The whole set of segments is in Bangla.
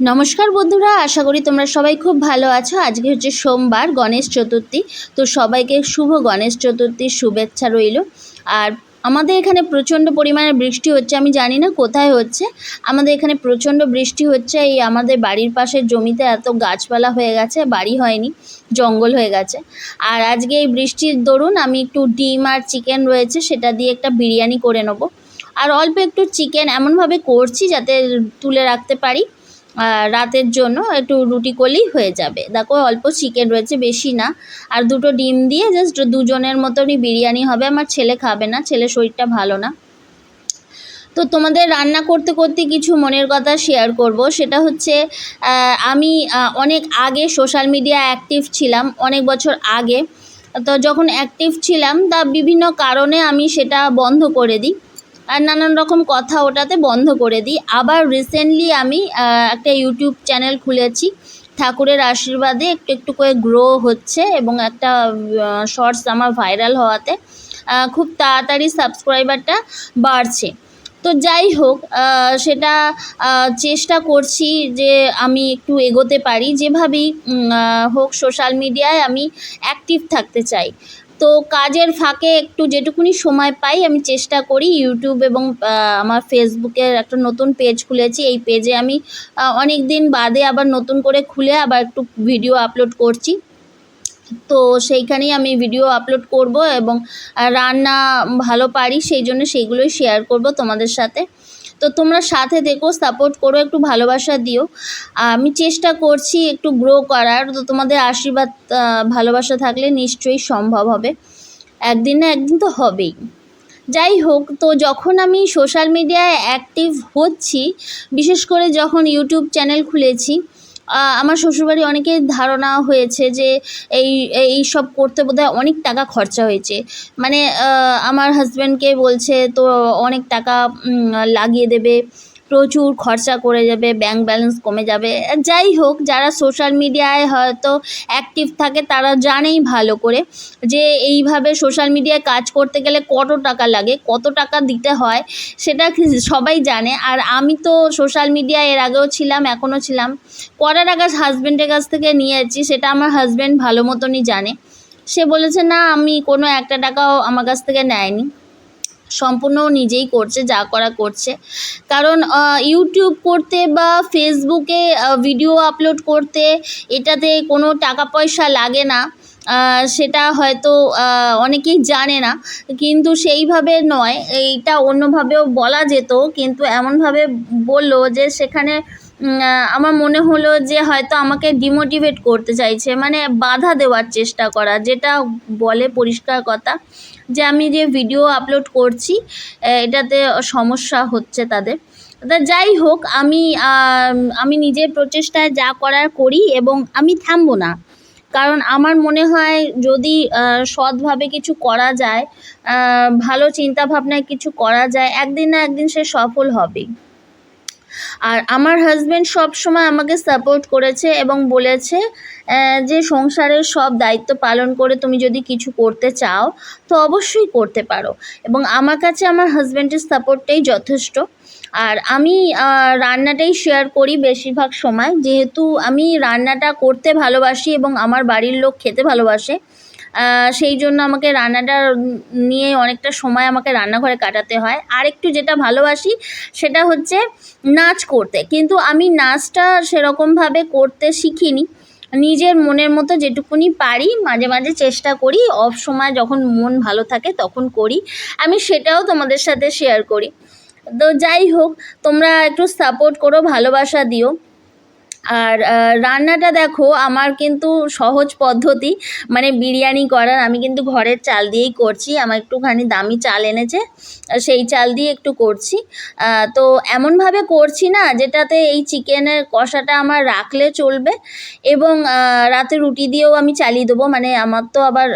নমস্কার বন্ধুরা, আশা করি তোমরা সবাই খুব ভালো আছো। আজকে হচ্ছে সোমবার, গণেশ চতুর্থী। তো সবাইকে শুভ গণেশ চতুর্থীর শুভেচ্ছা রইল। আর আমাদের এখানে প্রচণ্ড পরিমাণে বৃষ্টি হচ্ছে, আমি জানি না কোথায় হচ্ছে। আমাদের এখানে প্রচণ্ড বৃষ্টি হচ্ছে, এই আমাদের বাড়ির পাশের জমিতে এত গাছপালা হয়ে গেছে, বাড়ি হয়নি, জঙ্গল হয়ে গেছে। আর আজকে এই বৃষ্টির দরুন আমি একটু ডিম আর চিকেন রয়েছে, সেটা দিয়ে একটা বিরিয়ানি করে নেব। আর অল্প একটু চিকেন এমনভাবে করছি যাতে তুলে রাখতে পারি। রাতের জন্য একটু রুটি করলেই হয়ে যাবে। দেখো, অল্প চিকেন রয়েছে, বেশি না। আর দুটো ডিম দিয়ে জাস্ট দুজনের মতনই বিরিয়ানি হবে। আমার ছেলে খাবে না ছেলে শরীরটা ভালো না। তো তোমাদের রান্না করতে করতে কিছু মনের কথা শেয়ার করব। সেটা হচ্ছে আমি অনেক আগে সোশ্যাল মিডিয়া অ্যাক্টিভ ছিলাম, অনেক বছর আগে। তো যখন অ্যাক্টিভ ছিলাম, তা বিভিন্ন কারণে আমি সেটা বন্ধ করে দিই। আর নানান রকম কথা ওটাতে বন্ধ করে দিই। আবার রিসেন্টলি আমি একটা ইউটিউব চ্যানেল খুলেছি। ঠাকুরের আশীর্বাদে একটু একটু করে গ্রো হচ্ছে এবং একটা শর্টস আমার ভাইরাল হওয়াতে খুব তাড়াতাড়ি সাবস্ক্রাইবারটা বাড়ছে। তো যাই হোক সেটা চেষ্টা করছি যে আমি একটু এগোতে পারি। যেভাবেই হোক সোশ্যাল মিডিয়ায় আমি অ্যাক্টিভ থাকতে চাই। তো কাজের ফাঁকে একটু যেটুকুনি সময় পাই, আমি চেষ্টা করি ইউটিউব এবং আমার ফেসবুকের একটা নতুন পেজ খুলেছি। এই পেজে আমি অনেক দিন বাদে আবার নতুন করে খুলে আবার একটু ভিডিও আপলোড করছি। তো সেইখানেই আমি ভিডিও আপলোড করব এবং রান্না ভালো পারি, সেই জন্য সেইগুলোই শেয়ার করব তোমাদের সাথে। তো তোমরা সাথে দেখো সাপোর্ট করো, একটু ভালোবাসা দিও। আমি চেষ্টা করছি একটু গ্রো করার, তো তোমাদের আশীর্বাদ ভালোবাসা থাকলে নিশ্চয়ই সম্ভব হবে। একদিন না একদিন তো হবেই। যাই হোক, তো যখন আমি সোশ্যাল মিডিয়ায় অ্যাক্টিভ হচ্ছি, বিশেষ করে যখন ইউটিউব চ্যানেল খুলেছি আমার শ্বশুরবাড়ি অনেকের ধারণা হয়েছে যে এই এই সব করতে বোধহয় অনেক টাকা খরচা হয়েছে। মানে আমার হাজব্যান্ডকে বলছে তো অনেক টাকা লাগিয়ে দেবে। প্রচুর খরচা করে যাবে ব্যাংক ব্যালেন্স কমে যাবে। যাই হোক, যারা সোশ্যাল মিডিয়ায় হয়তো অ্যাক্টিভ থাকে, তারা জানেই ভালো করে যে এইভাবে সোশ্যাল মিডিয়ায় কাজ করতে গেলে কত টাকা লাগে, কত টাকা দিতে হয়, সেটা সবাই জানে। আর আমি তো সোশ্যাল মিডিয়া এর আগেও ছিলাম, এখনও ছিলাম। করার আগে হাজব্যান্ডের কাছ থেকে নিয়েছি, সেটা আমার হাজব্যান্ড ভালো মতনই জানে। সে বলেছে, না, আমি কোনো একটা টাকাও আমার কাছ থেকে নেয়নি। সম্পূর্ণ নিজেই করছে, যা করা করছে। কারণ ইউটিউব করতে বা ফেসবুকে ভিডিও আপলোড করতে এটাতে কোনো টাকা পয়সা লাগে না। সেটা হয়তো অনেকেই জানে না। কিন্তু সেইভাবে নয়, এইটা অন্যভাবেও বলা যেত। কিন্তু এমনভাবে বলল যে সেখানে আমার মনে হলো যে হয়তো আমাকে ডিমোটিভেট করতে চাইছে। মানে বাধা দেওয়ার চেষ্টা করা, যেটা বলে পরিষ্কার কথা। যে আমি যে ভিডিও আপলোড করছি এটাতে সমস্যা হচ্ছে তাদের। তা যাই হোক, আমি আমি নিজের প্রচেষ্টায় যা করার করি এবং আমি থামবো না। কারণ আমার মনে হয় যদি সৎভাবে কিছু করা যায় ভালো চিন্তাভাবনায় কিছু করা যায়, একদিন না একদিন সে সফল হবেই। আর আমার হাজব্যান্ড সব সময় আমাকে সাপোর্ট করেছে এবং বলেছে যে সংসারের সব দায়িত্ব পালন করে তুমি যদি কিছু করতে চাও, তো অবশ্যই করতে পারো। এবং আমার কাছে আমার হাজব্যান্ডের সাপোর্টটাই যথেষ্ট। আর আমি রান্নাটাই শেয়ার করি বেশিরভাগ সময়। যেহেতু আমি রান্নাটা করতে ভালোবাসি এবং আমার বাড়ির লোক খেতে ভালোবাসে সেই জন্য আমাকে রান্নাটা নিয়ে অনেকটা সময় আমাকে রান্নাঘরে কাটাতে হয়। আর একটু যেটা ভালোবাসি সেটা হচ্ছে নাচ করতে। কিন্তু আমি নাচটা সেরকমভাবে করতে শিখিনি। নিজের মনের মতো যেটুকুনি পারি, মাঝে মাঝে চেষ্টা করি, অফ সময় যখন মন ভালো থাকে তখন করি। আমি সেটাও তোমাদের সাথে শেয়ার করি। তো যাই হোক, তোমরা একটু সাপোর্ট করো, ভালোবাসা দিও। আর রান্নাটা দেখো, আমার কিন্তু সহজ পদ্ধতি। মানে বিরিয়ানি করার, আমি কিন্তু ঘরের চাল দিয়েই করছি। আমার একটুখানি দামি চাল এনেছে সেই চাল দিয়ে একটু করছি। তো এমনভাবে করছি না, যেটাতে এই চিকেনের কষাটা আমার রাখলে চলবে এবং রাতে রুটি দিয়েও আমি চালিয়ে দেবো। মানে আমার তো আবার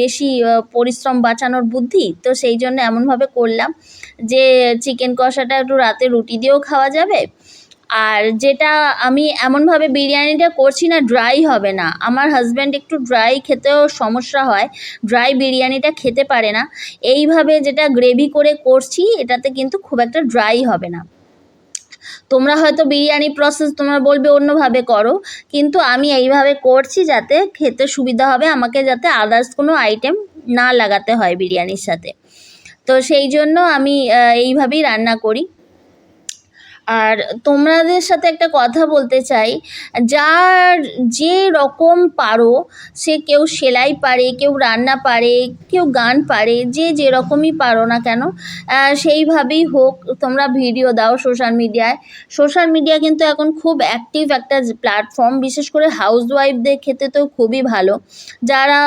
বেশি পরিশ্রম বাঁচানোর বুদ্ধি, তো সেই জন্য এমনভাবে করলাম যে, চিকেন কষাটা একটু রাতে রুটি দিয়েও খাওয়া যাবে আর যেটা আমি এমনভাবে বিরিয়ানিটা করছি না ড্রাই হবে না। আমার হাজব্যান্ড একটু ড্রাই খেতেও সমস্যা হয় ড্রাই বিরিয়ানিটা খেতে পারে না। এইভাবে যেটা গ্রেভি করে করছি, এটাতে কিন্তু খুব একটা ড্রাই হবে না। তোমরা হয়তো বিরিয়ানি প্রসেস তোমরা বলবে অন্যভাবে করো, কিন্তু আমি এইভাবে করছি যাতে খেতে সুবিধা হবে, আমাকে যাতে আদার্স কোনো আইটেম না লাগাতে হয় বিরিয়ানির সাথে। তো সেই জন্য আমি এইভাবেই রান্না করি। আর তোমাদের সাথে একটা কথা বলতে চাই। যার যে রকম পারো, সে কেউ সেলাই পারে, কেউ রান্না পারে, কেউ গান পারে, যে যেরকমই পারো না কেন সেইভাবেই হোক, তোমরা ভিডিও দাও সোশ্যাল মিডিয়ায়। সোশ্যাল মিডিয়া কিন্তু এখন খুব অ্যাক্টিভ একটা প্ল্যাটফর্ম বিশেষ করে হাউস ওয়াইফদের ক্ষেত্রে তো খুবই ভালো। যারা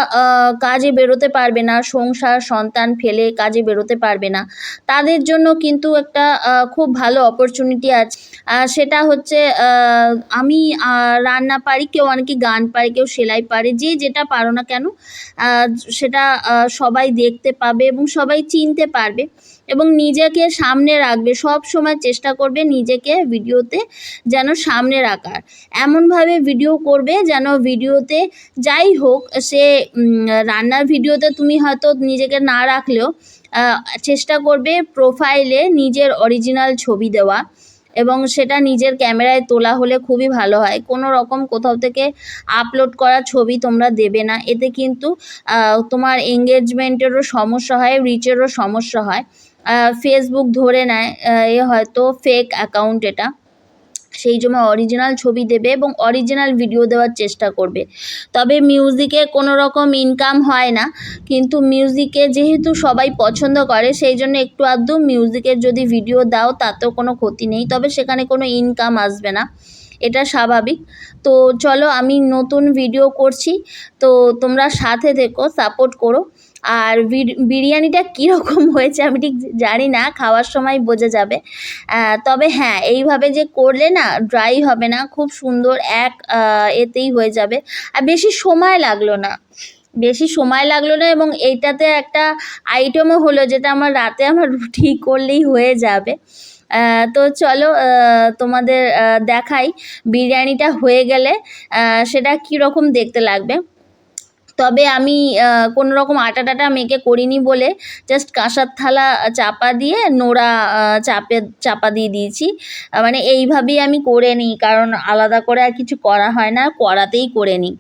কাজে বেরোতে পারবে না, সংসার, সন্তান ফেলে কাজে বেরোতে পারবে না, তাদের জন্য কিন্তু একটা খুব ভালো অপরচুনিটি আছে আর সেটা হচ্ছে আমি রান্না পারি, কেউ অনেকে গান পারে, কেউ সেলাই পারে, যে যেটা পারো না কেন সেটা সবাই দেখতে পাবে এবং সবাই চিনতে পারবে এবং নিজেকে সামনে রাখবে। সব সময় চেষ্টা করবে নিজেকে ভিডিওতে যেন সামনে রাখার। এমনভাবে ভিডিও করবে যেন ভিডিওতে যাই হোক, সে রান্নার ভিডিওতে তুমি হয়তো নিজেকে না রাখলেও চেষ্টা করবে প্রোফাইলে নিজের অরিজিনাল ছবি দেওয়া। এবং সেটা নিজের ক্যামেরায় তোলা হলে খুবই ভালো হয়। কোনো রকম কোথাও থেকে আপলোড করা ছবি তোমরা দেবে না। এতে কিন্তু তোমার এঙ্গেজমেন্টেরও সমস্যা হয় রিচেরও সমস্যা হয়। ফেসবুক ধরে নেয় এ হয়তো ফেক অ্যাকাউন্ট এটা। সেই জন্য অরিজিনাল ছবি দেবে এবং অরিজিনাল ভিডিও দেওয়ার চেষ্টা করবে। তবে মিউজিকে কোনো রকম ইনকাম হয় না, কিন্তু মিউজিকে যেহেতু সবাই পছন্দ করে, সেই জন্য একটু আধটু মিউজিকের যদি ভিডিও দাও, তাতেও কোনো ক্ষতি নেই। তবে সেখানে কোনো ইনকাম আসবে না, এটা স্বাভাবিক। তো চলো আমি নতুন ভিডিও করছি, তো তোমরা সাথে থেকো সাপোর্ট করো। আর বির- বিরিয়ানিটা কীরকম হয়েছে আমি ঠিক জানি না, খাওয়ার সময় বোঝা যাবে। তবে হ্যাঁ এইভাবে যে করলে না ড্রাই হবে না, খুব সুন্দর এক এতেই হয়ে যাবে। আর বেশি সময় লাগল না। বেশি সময় লাগল না এবং এইটাতে একটা আইটেমও হলো যেটা আমার রাতে আমার রুটি করলেই হয়ে যাবে। তো চলো তোমাদের দেখাই বিরিয়ানিটা হয়ে গেলে সেটা কীরকম দেখতে লাগবে। তবে আমি কোনো রকম আটা টাটা মেখে করিনি বলে জাস্ট কাঁসার থালা চাপা দিয়ে নোড়া চাপে, চাপা দিয়ে দিয়েছি। মানে এইভাবেই আমি করে নিই, কারণ আলাদা করে আর কিছু করা হয় না কড়াতেই করে নিই।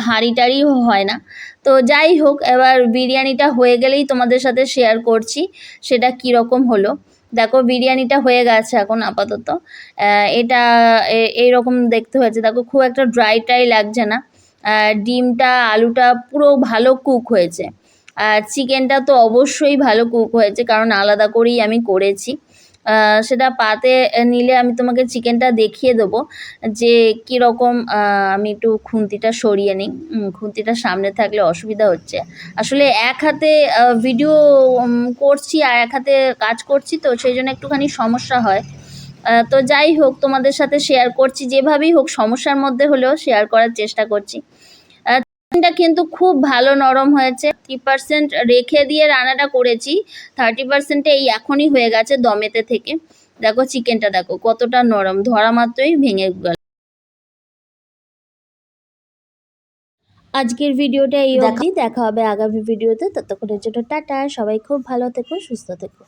হাঁড়ি টাড়ি হয় না। তো যাই হোক, এবার বিরিয়ানিটা হয়ে গেলেই তোমাদের সাথে শেয়ার করছি, সেটা কীরকম হলো। দেখো, বিরিয়ানিটা হয়ে গেছে এখন আপাতত। এটা, এ- এইরকম দেখতে হয়েছে। দেখো, খুব একটা ড্রাই ট্রাই লাগছে না। ডিমটা, আলুটা পুরো ভালো কুক হয়েছে। আর চিকেনটা তো অবশ্যই ভালো কুক হয়েছে, কারণ আলাদা করেই আমি করেছি। সেটা পাতে নিলে আমি তোমাকে চিকেনটা দেখিয়ে দেবো যে কীরকম আমি একটু খুন্তিটা সরিয়ে নিই। খুন্তিটা সামনে থাকলে অসুবিধা হচ্ছে। আসলে এক হাতে ভিডিও করছি আর এক হাতে কাজ করছি তো, সেই জন্য একটুখানি সমস্যা হয়। তো যাই হোক, তোমাদের সাথে শেয়ার করছি। যেভাবেই হোক, সমস্যার মধ্যে হলেও শেয়ার করার চেষ্টা করছি। চিকেনটা কিন্তু খুব ভালো নরম হয়েছে। থার্টি পার্সেন্ট রেখে দিয়ে রান্নাটা করেছি। থার্টি পার্সেন্টে এই এখনই হয়ে গেছে দমেতে থেকে। দেখো চিকেনটা দেখো কতটা নরম ধরা মাত্রই ভেঙে গেল। আজকের ভিডিওটা এই অবধি। দেখা হবে আগামী ভিডিওতে। ততক্ষণের জন্য টাটা সবাই খুব ভালো থেকো সুস্থ থেকো।